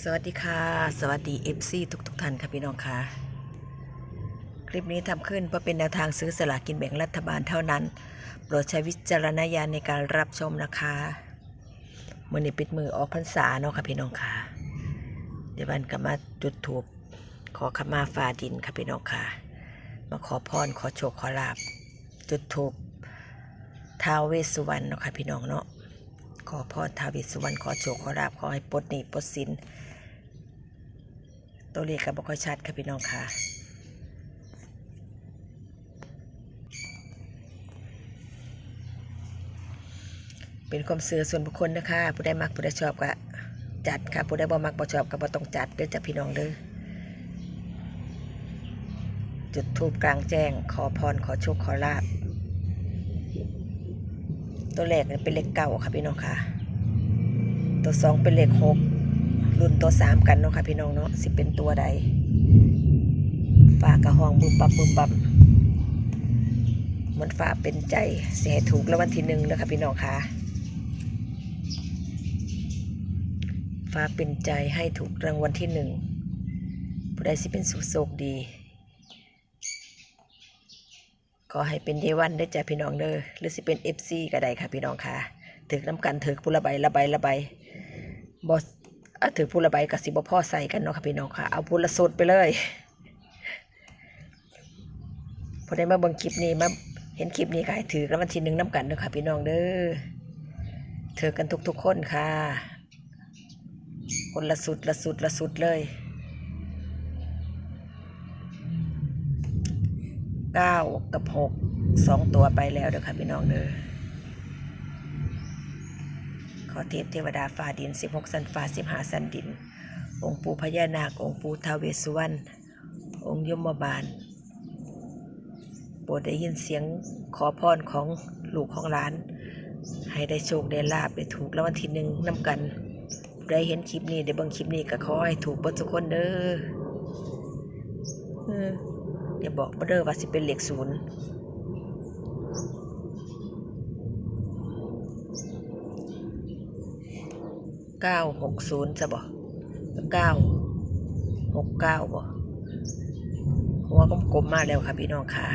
สวัสดีค่ะ สวัสดี FC ทุกทุกๆท่านค่ะพี่น้องค่ะ คลิปนี้ทำขึ้นเพื่อเป็นแนวทางซื้อสลากกินแบ่งรัฐบาลเท่านั้น โปรดใช้วิจารณญาณในการรับชมนะคะมือนี้ปิดมือออกพรรษาเนาะค่ะพี่น้องค่ะ เดี๋ยววันก็มาจุดถูปขอขมาฟ้าดินค่ะพี่น้องค่ะ มาขอพรขอโชคขอลาบจุดถูปท้าวเวสสุวรรณเนาะค่ะพี่น้องเนาะ อพรท้าวเวสสุวรรณขอโชคขอลาบขอให้ปลดหนี้ปลดสินตัวเลขกับบ่ค่อยชัดค่ะพี่น้องค่ะเป็นความเสื่อส่วนบุคคลนะคะ ผู้ใดมักผู้ใดชอบก็จัดค่ะ ผู้ใดบ่มักบ่ชอบก็บ่ต้องจัดเด้อจ้ะพี่น้องเด้อ จุดทูปกลางแจ้ง ขอพรขอโชคขอลาบ ตัวแรกเนี่ยเป็นเลขเก้าค่ะพี่น้องค่ะ ตัวสองเป็นเลขหกรุ่นตัวสามกันเนาะค่ะพี่น้องเนาะสิเป็นตัวใดฝากกระห้องบุบบับบุบบับมันฝากเป็นใจเสียถูกแล้ววันที่หนึ่งแล้วค่ะพี่น้องค่ะฝากเป็นใจให้ถูกรางวัลที่หนึ่งผู้ใดสิเป็นสุขโชคดี ขอให้เป็นเดวันได้จ้ะพี่น้องเด้อหรือสิเป็นเอฟซีก็ได้ค่ะพี่น้องค่ะถือน้ำกันถือผู้ละใบละใบละใบบอสถือผู้ละใบกับสิบพ่อใส่กันเนาะค่ะพี่น้องค่ะ เอาผู้ละสดไปเลยพอได้มาเบิ่งคลิปนี้มาเห็นคลิปนี้ก็ให้ถือกันวันที่หนึ่งน้ำกันเนาะค่ะพี่น้องเด้อถือกันทุกๆคนค่ะ คนละสุดละสุดละสุดเลย เก้ากับหกสองตัวไปแล้วเด้อค่ะพี่น้องเด้อขอเทพเทวดาฟ้าดิน 16 สันฟ้า15 สันดิน องค์ปู่พญานาค องค์ปู่ท้าวเวสสุวรรณ องค์ยมบาลโปรดได้ยินเสียงขอพรของลูกของหลาน ให้ได้โชคได้ลาบได้ถูกรางวัลที่หนึ่งนำกัน ได้เห็นคลิปนี้ได้เบิ่งคลิปนี้ก็ขอให้ถูกบดทุกคนเด้อ อย่าบอกมาเด้อว่าสิเป็นเลขศูนย์เก้าหกศูนย์จะบอกเก้าหกเก้าบอกหัวกลมๆมาแล้วค่ะพี่น้องค่ะ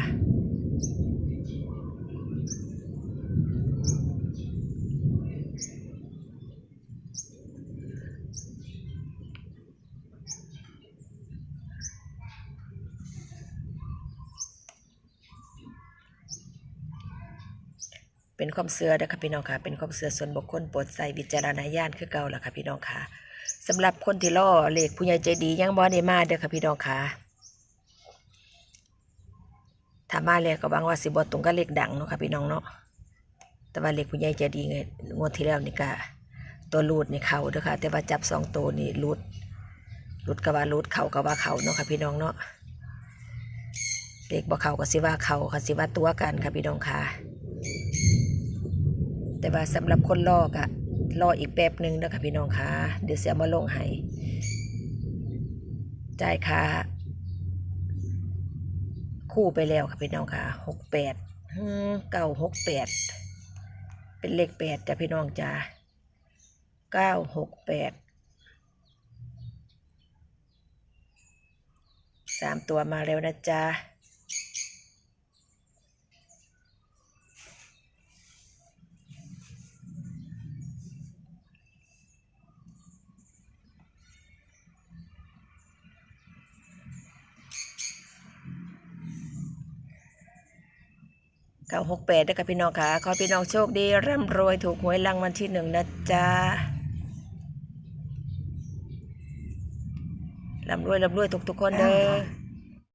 เป็นความเสือเด้อค่ะพี่น้องค่ะ เป็นความเสือส่วนบุคคลโปรดใส่วิจารณญาณคือเก่าล่ะค่ะพี่น้องค่ะสำหรับคนที่ล่อเลขผู้ใหญ่ใจดียังบ่ได้มาเด้อค่ะพี่น้องค่ะถ้ามาแล้วก็หวังว่าสิบ่ตรงกับเลขดังเนาะค่ะพี่น้องเนาะแต่ว่าเลขผู้ใหญ่ใจดีไงงวดที่แล้วนี่ก็ตัวรูดนี่เขาเด้อค่ะ แต่ว่าจับสองตัวนี่รูดรูดก็ว่ารูดเขาก็ว่าเขาเนาะค่ะพี่น้องเนาะเลขบ่เขาก็สิว่าเขาค่ะสิว่าตัวกันค่ะพี่น้องค่ะ แต่ว่าสำหรับคนลอกอะรออีกแป๊บหนึ่งนะคะพี่น้องคะเดี๋ยวเสียมาลงให้จ่ายค่าคู่ไปแล้วค่ะพี่น้องค่ะหกแปดเก้าหกแปดเป็นเลขแปดจ้ะพี่น้องจ้าเก้าหกแปดสามตัวมาแล้วนะจ๊ะ เก้าหกแปดนะคะพี่น้องค่ะ ขอพี่น้องโชคดี ร่ำรวยถูกหวยรางวัลที่หนึ่งนะจ๊ะร่ำรวยร่ำรวยทุกทุกคนเด้อ